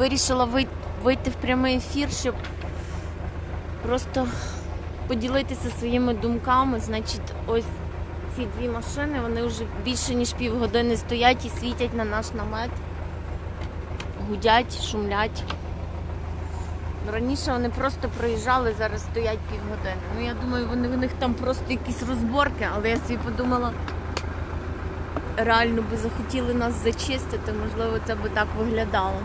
Вирішила вийти в прямий ефір, щоб просто поділитися своїми думками. Значить, ось ці дві машини, вони вже більше ніж півгодини стоять і світять на наш намет. Гудять, шумлять. Раніше вони просто проїжджали, зараз стоять півгодини. Ну я думаю, вони в них там просто якісь розборки, але я собі подумала, реально би захотіли нас зачистити, можливо, це би так виглядало.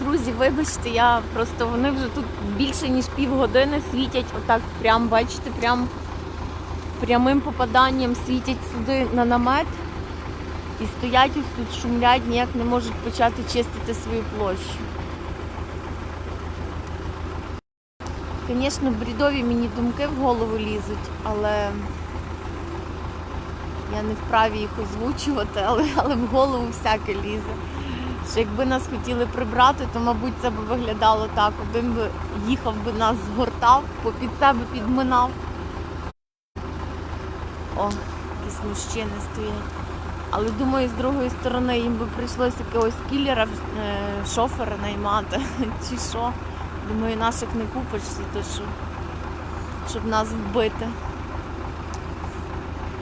Друзі, вибачте, я просто вони вже тут більше ніж півгодини світять, отак прям, бачите, прям прямим попаданням світять сюди на намет і стоять ось тут, шумлять, ніяк не можуть почати чистити свою площу. Звісно, брідові мені думки в голову лізуть, але я не вправі їх озвучувати, але, але в голову всяке лізе. Що якби нас хотіли прибрати, то мабуть це б виглядало так. Один би їхав би нас згортав, попід себе підминав. О, якісь мужчини стоять. Але думаю, з другої сторони їм би прийшлося якогось кілера, е, шофера наймати чи що. Думаю, наших не купиш, то що, щоб нас вбити.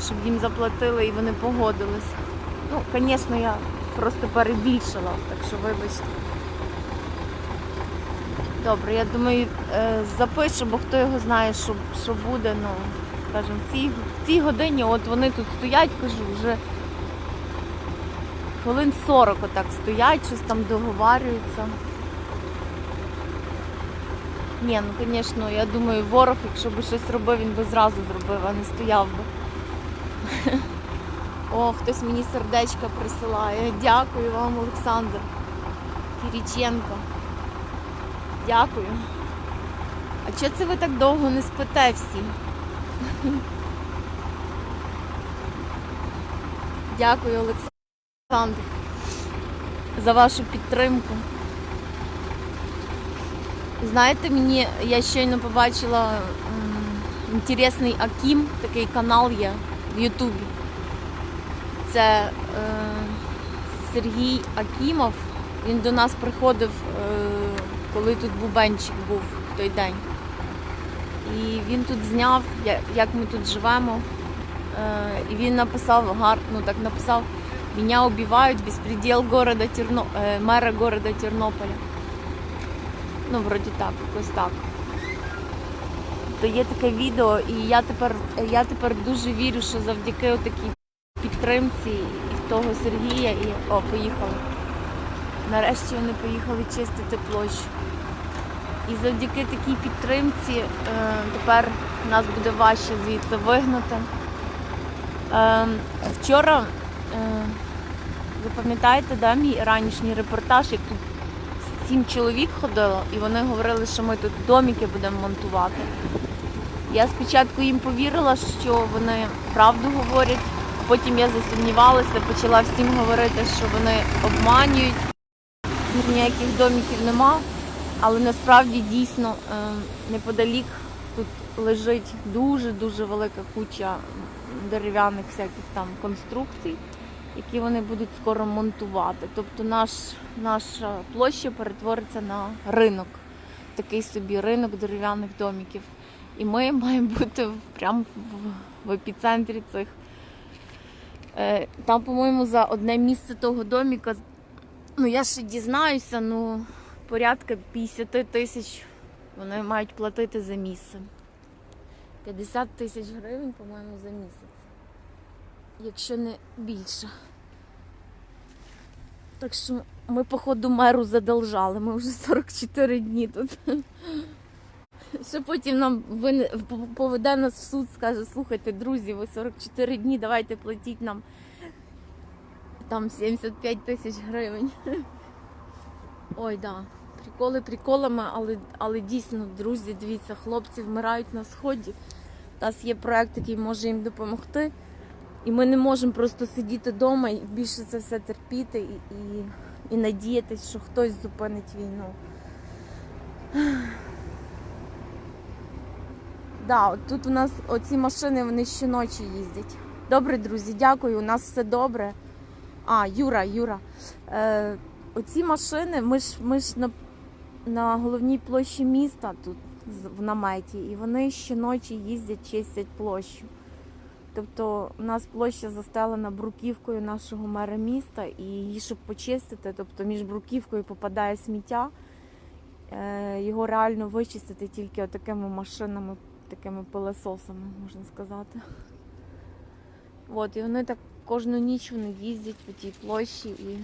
Щоб їм заплатили і вони погодились. Ну, звісно, я просто перебільшила, так що вибачте. Добре, я думаю, е, запишу, бо хто його знає, що, що буде. Ну, скажімо, в цій, в цій годині от вони тут стоять, кажу, вже хвилин 40 отак стоять, щось там договарюються. Ні, ну звісно, я думаю, ворог, якщо б щось робив, він би зразу зробив, а не стояв би. О, хтось мені сердечка присилає. Дякую вам, Олександр Кіріченко. Дякую. А чого це ви так довго не спите всі? Дякую, Олександр, за вашу підтримку. Знаєте, мені я щойно побачила інтересний Акім, такий канал є в Ютубі. Це е, Сергій Акімов. Він до нас приходив, е, коли тут бубенчик був в той день. І він тут зняв, як ми тут живемо. Е, і він написав гарно, ну так написав, Меня убивають безпреділ города Терно... мера города Тернополя. Ну, вроді так, якось так. То є таке відео, і я тепер, я тепер дуже вірю, що завдяки такій підтримці і в того Сергія, і о, поїхали. Нарешті вони поїхали чистити площу. І завдяки такій підтримці е, тепер нас буде важче звідси вигнати. Е, вчора, е, ви пам'ятаєте, да, мій ранішній репортаж, як тут сім чоловік ходило, і вони говорили, що ми тут домики будемо монтувати. Я спочатку їм повірила, що вони правду говорять, потім я засумнівалася, почала всім говорити, що вони обманюють, ніяких домиків нема. Але насправді дійсно е, неподалік тут лежить дуже-дуже велика куча дерев'яних всяких там конструкцій, які вони будуть скоро монтувати. Тобто наш, наша площа перетвориться на ринок, такий собі ринок дерев'яних домиків. І ми маємо бути прямо в епіцентрі цих. Е, Там, по-моєму, за одне місце того доміка, ну я ще дізнаюся, ну порядка 50 тисяч вони мають платити за місце. 50 тисяч гривень, по-моєму, за місяць. Якщо не більше. Так що ми, походу, меру задолжали. Ми вже 44 дні тут. Що потім нам поведе нас в суд, скаже, слухайте, друзі, ви 44 дні, давайте платіть нам там 75 тисяч гривень. Ой, да. Приколи приколами, але, але дійсно, друзі, дивіться, хлопці вмирають на сході. У нас є проект, який може їм допомогти. І ми не можемо просто сидіти вдома і більше це все терпіти і, і, і надіятись, що хтось зупинить війну. Да, от тут у нас оці машини вони щоночі їздять. Добре, друзі, дякую. У нас все добре. А, Юра, Юра. Е, оці машини, ми ж, ми ж на, на головній площі міста тут в наметі, і вони щоночі їздять, чистять площу. Тобто у нас площа застелена бруківкою нашого мера міста, і її, щоб почистити, тобто між бруківкою попадає сміття, е, його реально вичистити тільки отакими машинами, такими пилососами, можна сказати. От, і вони так кожну ніч вони їздять по тій площі і,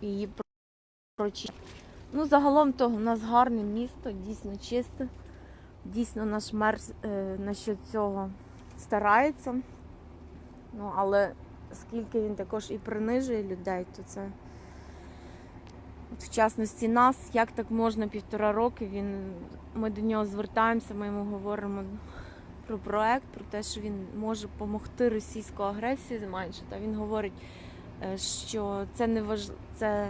і її прочищають. Ну, загалом то у нас гарне місто, дійсно чисте. Дійсно, наш мер е, насчет цього старається. Ну, але скільки він також і принижує людей, то це в частності нас, як так можна півтора роки, він, ми до нього звертаємося, ми йому говоримо про проект, про те, що він може допомогти російську агресію зменшити. А він говорить, е, що це не важ... це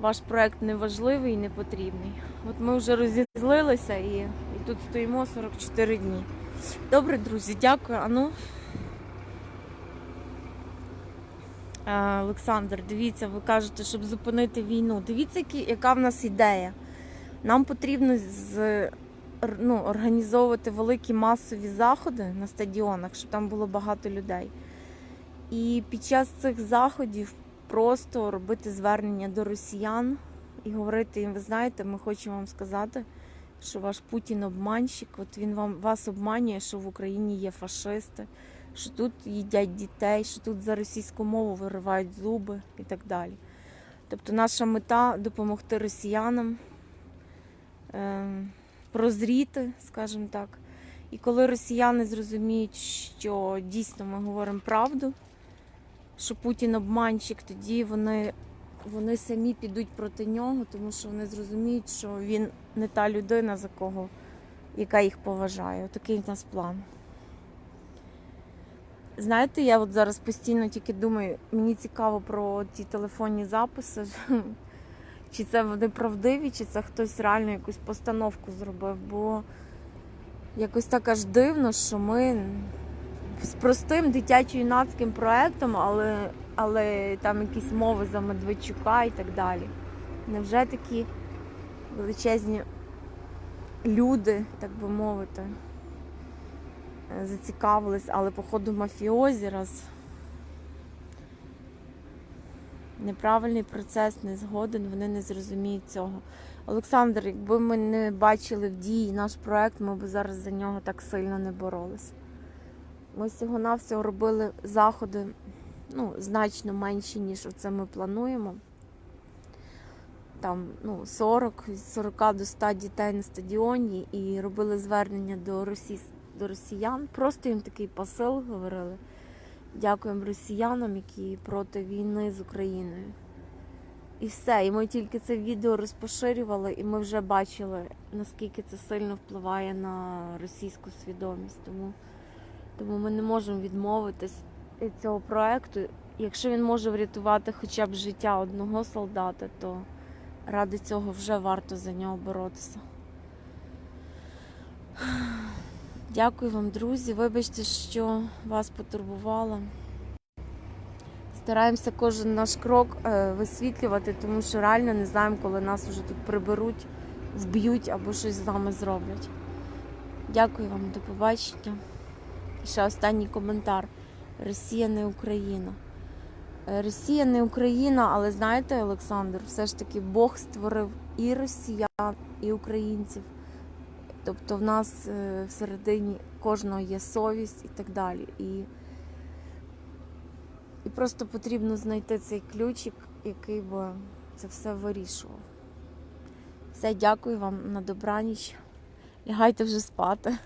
ваш проект не важливий і не потрібний. От ми вже розізлилися і, і тут стоїмо 44 дні. Добре, друзі, дякую. А ну. Е, Олександр, дивіться, ви кажете, щоб зупинити війну. Дивіться, яка в нас ідея. Нам потрібно з, ну, організовувати великі масові заходи на стадіонах, щоб там було багато людей. І під час цих заходів просто робити звернення до росіян і говорити їм, ви знаєте, ми хочемо вам сказати, що ваш Путін обманщик, от він вам вас обманює, що в Україні є фашисти, що тут їдять дітей, що тут за російську мову виривають зуби і так далі. Тобто наша мета допомогти росіянам е, прозріти, скажімо так. І коли росіяни зрозуміють, що дійсно ми говоримо правду, що Путін обманщик, тоді вони, вони самі підуть проти нього, тому що вони зрозуміють, що він не та людина, за кого, яка їх поважає. Отакий в нас план. Знаєте, я от зараз постійно тільки думаю, мені цікаво про ті телефонні записи. Чи це вони правдиві, чи це хтось реально якусь постановку зробив. Бо якось так аж дивно, що ми з простим дитячо-юнацьким проектом, але, але там якісь мови за Медведчука і так далі. Невже такі величезні люди, так би мовити, зацікавились, але походу мафіозі раз неправильний процес не згоден, вони не зрозуміють цього. Олександр, якби ми не бачили в дії наш проект, ми б зараз за нього так сильно не боролися. Ми всього-навсього робили заходи ну, значно менші, ніж це ми плануємо. Там ну, 40, від 40 до 100 дітей на стадіоні і робили звернення до, росі... до росіян. Просто їм такий посил говорили. Дякуємо росіянам, які проти війни з Україною. І все. І ми тільки це відео розпоширювали, і ми вже бачили, наскільки це сильно впливає на російську свідомість. Тому, тому ми не можемо відмовитись від цього проекту. Якщо він може врятувати хоча б життя одного солдата, то ради цього вже варто за нього боротися. Дякую вам, друзі. Вибачте, що вас потурбувала. Стараємося кожен наш крок е, висвітлювати, тому що реально не знаємо, коли нас вже тут приберуть, вб'ють або щось з нами зроблять. Дякую вам, до побачення. І ще останній коментар. Росія не Україна. Е, Росія не Україна, але знаєте, Олександр, все ж таки Бог створив і росіян, і українців. Тобто в нас е, всередині кожного є совість і так далі. І, і просто потрібно знайти цей ключик, який би це все вирішував. Все, дякую вам на добраніч. Лягайте вже спати.